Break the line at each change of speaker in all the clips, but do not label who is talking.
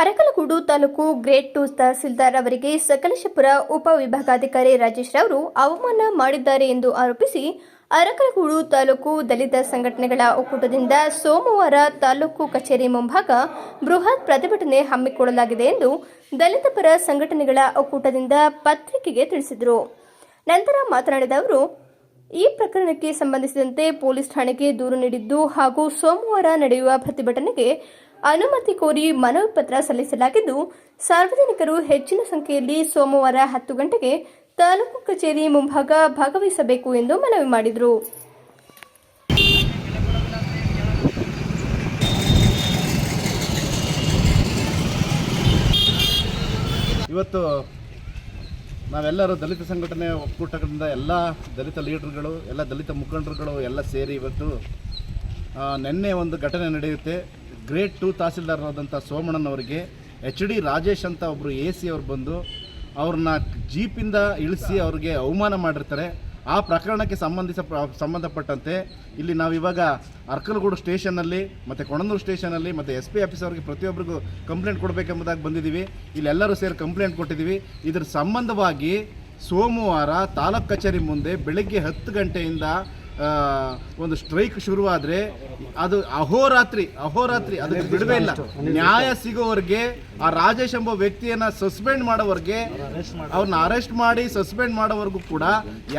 Arakalagudu taluk grade two tahsildar ಅವರಿಗೆ ಸಕಲೇಶಪುರ ಉಪವಿಭಾಗಾಧಿಕಾರಿ ರಾಜೇಶ್ ರವರು ಅವಮಾನ ಮಾಡಿದ್ದಾರೆ ಎಂದು ಆರೋಪಿಸಿ ಅರಕಲಗೂಡು ತಾಲೂಕು ದಲಿತ ಸಂಘಟನೆಗಳ ಒಕ್ಕೂಟದಿಂದ ಸೋಮವಾರ ತಾಲೂಕು ಕಚೇರಿ ಮುಂಭಾಗ ಬೃಹತ್ ಪ್ರತಿಭಟನೆ ಹಮ್ಮಿಕೊಳ್ಳಲಾಗಿದೆ ಎಂದು ದಲಿತ ಪರ ಸಂಘಟನೆಗಳ ಒಕ್ಕೂಟದಿಂದ ಪತ್ರಿಕೆಗೆ ತಿಳಿಸಿದರು. ನಂತರ ಮಾತನಾಡಿದ ಅವರು, ಈ ಪ್ರಕರಣಕ್ಕೆ ಸಂಬಂಧಿಸಿದಂತೆ ಪೊಲೀಸ್ ಠಾಣೆಗೆ ದೂರು ನೀಡಿದ್ದು ಹಾಗೂ ಸೋಮವಾರ ನಡೆಯುವ ಪ್ರತಿಭಟನೆಗೆ ಅನುಮತಿ ಕೋರಿ ಮನವಿ ಪತ್ರ ಸಲ್ಲಿಸಲಾಗಿದ್ದು, ಸಾರ್ವಜನಿಕರು ಹೆಚ್ಚಿನ ಸಂಖ್ಯೆಯಲ್ಲಿ ಸೋಮವಾರ ಹತ್ತು ಗಂಟೆಗೆ ತಾಲೂಕು ಕಚೇರಿ ಮುಂಭಾಗ ಭಾಗವಹಿಸಬೇಕು ಎಂದು ಮನವಿ ಮಾಡಿದರು.
ಇವತ್ತು ನಾವೆಲ್ಲರೂ ದಲಿತ ಸಂಘಟನೆ ಒಕ್ಕೂಟದಿಂದ ಎಲ್ಲ ದಲಿತ ಲೀಡರ್ಗಳು, ಎಲ್ಲ ದಲಿತ ಮುಖಂಡರುಗಳು ಎಲ್ಲ ಸೇರಿ ಇವತ್ತು ನಿನ್ನೆ ಒಂದು ಘಟನೆ ನಡೆಯುತ್ತೆ. ಗ್ರೇಟ್ ಟೂ ತಹಸೀಲ್ದಾರರಾದಂಥ ಸೋಮಣ್ಣನವರಿಗೆ, ಎಚ್ ಡಿ ರಾಜೇಶ್ ಅಂತ ಒಬ್ಬರು ಎ ಸಿ ಅವ್ರು ಬಂದು ಅವ್ರನ್ನ ಜೀಪಿಂದ ಇಳಿಸಿ ಅವ್ರಿಗೆ ಅವಮಾನ ಮಾಡಿರ್ತಾರೆ. ಆ ಪ್ರಕರಣಕ್ಕೆ ಸಂಬಂಧಿಸ ಸಂಬಂಧಪಟ್ಟಂತೆ ಇಲ್ಲಿ ನಾವು ಇವಾಗ ಅರ್ಕಲಗೂಡು ಸ್ಟೇಷನ್ನಲ್ಲಿ ಮತ್ತು ಕೊಣನೂರು ಸ್ಟೇಷನಲ್ಲಿ ಮತ್ತು ಎಸ್ ಪಿ ಆಫೀಸ್ ಅವ್ರಿಗೆ ಪ್ರತಿಯೊಬ್ಬರಿಗೂ ಕಂಪ್ಲೇಂಟ್ ಕೊಡಬೇಕೆಂಬುದಾಗಿ ಬಂದಿದ್ದೀವಿ. ಇಲ್ಲೆಲ್ಲರೂ ಸೇರಿ ಕಂಪ್ಲೇಂಟ್ ಕೊಟ್ಟಿದ್ದೀವಿ. ಇದ್ರ ಸಂಬಂಧವಾಗಿ ಸೋಮವಾರ ತಾಲೂಕು ಕಚೇರಿ ಮುಂದೆ ಬೆಳಗ್ಗೆ ಹತ್ತು ಗಂಟೆಯಿಂದ ಒಂದು ಸ್ಟ್ರೈಕ್ ಶುರುವಾದರೆ ಅದು ಅಹೋರಾತ್ರಿ ಅಹೋರಾತ್ರಿ, ಅದಕ್ಕೆ ಬಿಡುವೆ ಇಲ್ಲ. ನ್ಯಾಯ ಸಿಗೋವರೆಗೆ, ಆ ರಾಜೇಶ್ ಎಂಬ ವ್ಯಕ್ತಿಯನ್ನ ಸಸ್ಪೆಂಡ್ ಮಾಡೋವರೆಗೆ ಅವ್ರನ್ನ ಅರೆಸ್ಟ್ ಮಾಡಿ ಸಸ್ಪೆಂಡ್ ಮಾಡೋವರೆಗೂ ಕೂಡ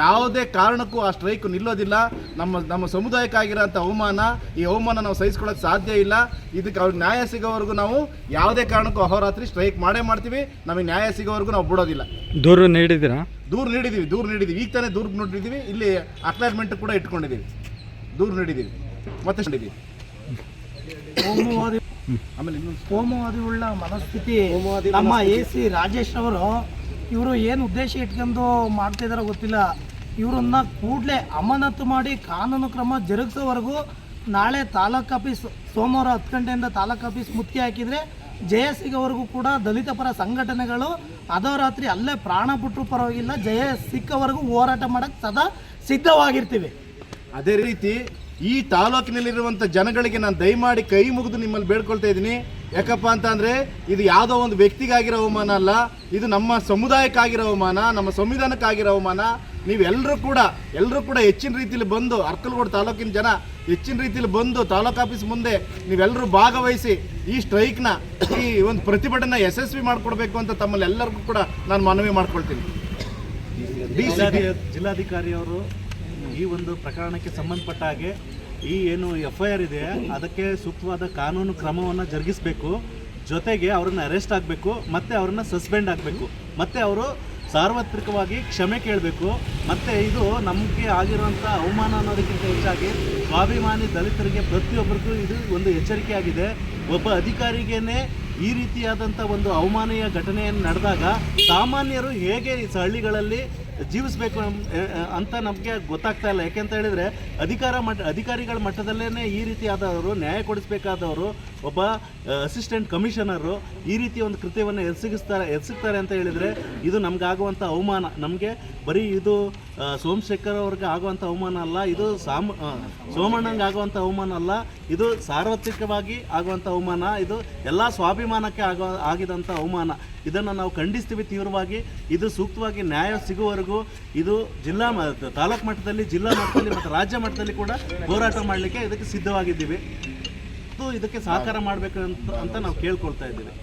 ಯಾವುದೇ ಕಾರಣಕ್ಕೂ ಆ ಸ್ಟ್ರೈಕ್ ನಿಲ್ಲೋದಿಲ್ಲ. ನಮ್ಮ ನಮ್ಮ ಸಮುದಾಯಕ್ಕಾಗಿರೋಂಥ ಅವಮಾನ, ಈ ಅವಮಾನ ನಾವು ಸಹಿಸ್ಕೊಳ್ಳೋಕೆ ಸಾಧ್ಯ ಇಲ್ಲ. ಇದಕ್ಕೆ ಅವ್ರಿಗೆ ನ್ಯಾಯ ಸಿಗೋವರೆಗೂ ನಾವು ಯಾವುದೇ ಕಾರಣಕ್ಕೂ ಅಹೋರಾತ್ರಿ ಸ್ಟ್ರೈಕ್ ಮಾಡೇ ಮಾಡ್ತೀವಿ. ನಮಗೆ ನ್ಯಾಯ ಸಿಗೋವರೆಗೂ ನಾವು ಬಿಡೋದಿಲ್ಲ.
ದೂರು ನೀಡಿದ್ದೀರಾ?
ದೂರು ನೀಡಿದ್ದೀವಿ ದೂರು ನೀಡಿದ್ದೀವಿ. ಈಗ ತಾನೇ ದೂರ ನೋಡಿದ್ದೀವಿ ಇಲ್ಲಿ ಅಕ್ಲಾಜ್ಮೆಂಟ್ ಕೂಡ ಇಟ್ಕೊಂಡಿದ್ದೀವಿ. ದೂರು ನೀಡಿದ್ದೀವಿ. ಮತ್ತೆ ಸೋಮವಾದಿ
ಕೋಮುವಾದಿ
ಆಮೇಲೆ ಇನ್ನೊಂದು
ಕೋಮುವಾದಿ ಉಳ್ಳ ಮನಸ್ಥಿತಿ ನಮ್ಮ ಎ ಸಿ ರಾಜೇಶ್ ಅವರು ಇವರು ಏನು ಉದ್ದೇಶ ಇಟ್ಕೊಂಡು ಮಾಡ್ತಿದಾರೋ ಗೊತ್ತಿಲ್ಲ. ಇವರನ್ನ ಕೂಡಲೇ ಅಮಾನತು ಮಾಡಿ ಕಾನೂನು ಕ್ರಮ ಜರುಗಿಸೋವರೆಗೂ ನಾಳೆ ತಾಲೂಕ್ ಆಫೀಸ್ ಸೋಮವಾರ ಹತ್ತು ಗಂಟೆಯಿಂದ ತಾಲೂಕ್ ಆಫೀಸ್ ಮುತ್ತಿ ಹಾಕಿದರೆ ಜಯ ಸಿಗೋವರೆಗೂ ಕೂಡ ದಲಿತ ಪರ ಸಂಘಟನೆಗಳು ಅಧೋರಾತ್ರಿ ಅಲ್ಲೇ ಪ್ರಾಣ ಬಿಟ್ಟರು ಪರವಾಗಿಲ್ಲ. ಜಯ ಸಿಕ್ಕವರೆಗೂ ಹೋರಾಟ ಮಾಡಕ್ಕೆ ಸದಾ ಸಿದ್ಧವಾಗಿರ್ತೀವಿ.
ಅದೇ ರೀತಿ ಈ ತಾಲೂಕಿನಲ್ಲಿರುವಂಥ ಜನಗಳಿಗೆ ನಾನು ದಯಮಾಡಿ ಕೈ ಮುಗಿದು ನಿಮ್ಮಲ್ಲಿ ಬೇಡ್ಕೊಳ್ತಾ ಇದ್ದೀನಿ. ಯಾಕಪ್ಪ ಅಂತ ಅಂದರೆ ಇದು ಯಾವುದೋ ಒಂದು ವ್ಯಕ್ತಿಗಾಗಿರೋ ಅವಮಾನ ಅಲ್ಲ. ಇದು ನಮ್ಮ ಸಮುದಾಯಕ್ಕಾಗಿರೋ ಅವಮಾನ, ನಮ್ಮ ಸಂವಿಧಾನಕ್ಕಾಗಿರೋ ಅವಮಾನ. ನೀವೆಲ್ಲರೂ ಕೂಡ ಎಲ್ಲರೂ ಕೂಡ ಹೆಚ್ಚಿನ ರೀತಿಯಲ್ಲಿ ಬಂದು, ಅರ್ಕಲ್ಗೋಡು ತಾಲೂಕಿನ ಜನ ಹೆಚ್ಚಿನ ರೀತಿಯಲ್ಲಿ ಬಂದು ತಾಲೂಕು ಆಫೀಸ್ ಮುಂದೆ ನೀವೆಲ್ಲರೂ ಭಾಗವಹಿಸಿ ಈ ಸ್ಟ್ರೈಕ್ನ, ಈ ಒಂದು ಪ್ರತಿಭಟನೆ ಯಶಸ್ವಿ ಮಾಡಿಕೊಡ್ಬೇಕು ಅಂತ ತಮ್ಮಲ್ಲಿ ಎಲ್ಲರಿಗೂ ಕೂಡ ನಾನು ಮನವಿ ಮಾಡ್ಕೊಳ್ತೀನಿ.
ಜಿಲ್ಲಾಧಿಕಾರಿಯವರು ಈ ಒಂದು ಪ್ರಕರಣಕ್ಕೆ ಸಂಬಂಧಪಟ್ಟ ಹಾಗೆ ಈ ಏನು ಎಫ್ ಐ ಆರ್ ಇದೆ, ಅದಕ್ಕೆ ಸೂಕ್ತವಾದ ಕಾನೂನು ಕ್ರಮವನ್ನು ಜರುಗಿಸಬೇಕು. ಜೊತೆಗೆ ಅವ್ರನ್ನ ಅರೆಸ್ಟ್ ಆಗಬೇಕು, ಮತ್ತು ಅವ್ರನ್ನ ಸಸ್ಪೆಂಡ್ ಆಗಬೇಕು. ಮತ್ತು ಅವರು ಸಾರ್ವತ್ರಿಕವಾಗಿ ಕ್ಷಮೆ ಕೇಳಬೇಕು. ಮತ್ತು ಇದು ನಮಗೆ ಆಗಿರುವಂಥ ಅವಮಾನ ಅನ್ನೋದಕ್ಕಿಂತ ಹೆಚ್ಚಾಗಿ ಸ್ವಾಭಿಮಾನಿ ದಲಿತರಿಗೆ ಪ್ರತಿಯೊಬ್ಬರಿಗೂ ಇದು ಒಂದು ಎಚ್ಚರಿಕೆಯಾಗಿದೆ. ಒಬ್ಬ ಅಧಿಕಾರಿಗೇನೆ ಈ ರೀತಿಯಾದಂಥ ಒಂದು ಅವಮಾನೀಯ ಘಟನೆಯನ್ನು ನಡೆದಾಗ ಸಾಮಾನ್ಯರು ಹೇಗೆ ಹಳ್ಳಿಗಳಲ್ಲಿ ಜೀವಿಸಬೇಕು ಅಂತ ನಮಗೆ ಗೊತ್ತಾಗ್ತಾ ಇಲ್ಲ. ಯಾಕೆಂತ ಹೇಳಿದರೆ, ಅಧಿಕಾರ ಮಟ್ಟ, ಅಧಿಕಾರಿಗಳ ಮಟ್ಟದಲ್ಲೇ ಈ ರೀತಿಯಾದವರು ನ್ಯಾಯ ಕೊಡಿಸ್ಬೇಕಾದವರು, ಒಬ್ಬ ಅಸಿಸ್ಟೆಂಟ್ ಕಮಿಷನರು ಈ ರೀತಿ ಒಂದು ಕೃತ್ಯವನ್ನು ಎಸಗಿಸ್ತಾರೆ, ಎಸಗ್ತಾರೆ ಅಂತ ಹೇಳಿದರೆ ಇದು ನಮಗಾಗುವಂಥ ಅವಮಾನ. ನಮಗೆ ಬರೀ ಇದು ಸೋಮಶೇಖರ್ ಅವ್ರಿಗೆ ಆಗುವಂಥ ಅವಮಾನ ಅಲ್ಲ, ಇದು ಸಾಮ ಸೋಮಣ್ಣಂಗೆ ಆಗುವಂಥ ಅವಮಾನ ಅಲ್ಲ, ಇದು ಸಾರ್ವತ್ರಿಕವಾಗಿ ಆಗುವಂಥ ಅವಮಾನ, ಇದು ಎಲ್ಲ ಸ್ವಾಭಿಮಾನಕ್ಕೆ ಆಗೋ ಆಗಿದಂಥ ಅವಮಾನ. ಇದನ್ನು ನಾವು ಖಂಡಿಸ್ತೀವಿ ತೀವ್ರವಾಗಿ. ಇದು ಸೂಕ್ತವಾಗಿ ನ್ಯಾಯ ಸಿಗುವವರೆಗೂ ಇದು ಜಿಲ್ಲಾ ತಾಲೂಕು ಮಟ್ಟದಲ್ಲಿ, ಜಿಲ್ಲಾ ಮಟ್ಟದಲ್ಲಿ ಮತ್ತು ರಾಜ್ಯ ಮಟ್ಟದಲ್ಲಿ ಕೂಡ ಹೋರಾಟ ಮಾಡಲಿಕ್ಕೆ ಇದಕ್ಕೆ ಸಿದ್ಧವಾಗಿದ್ದೀವಿ. ಇದು ಇದಕ್ಕೆ ಸಹಕಾರ ಮಾಡಬೇಕು ಅಂತ ಅಂತ ನಾವು ಕೇಳ್ಕೊಳ್ತಾ ಇದ್ದೀವಿ.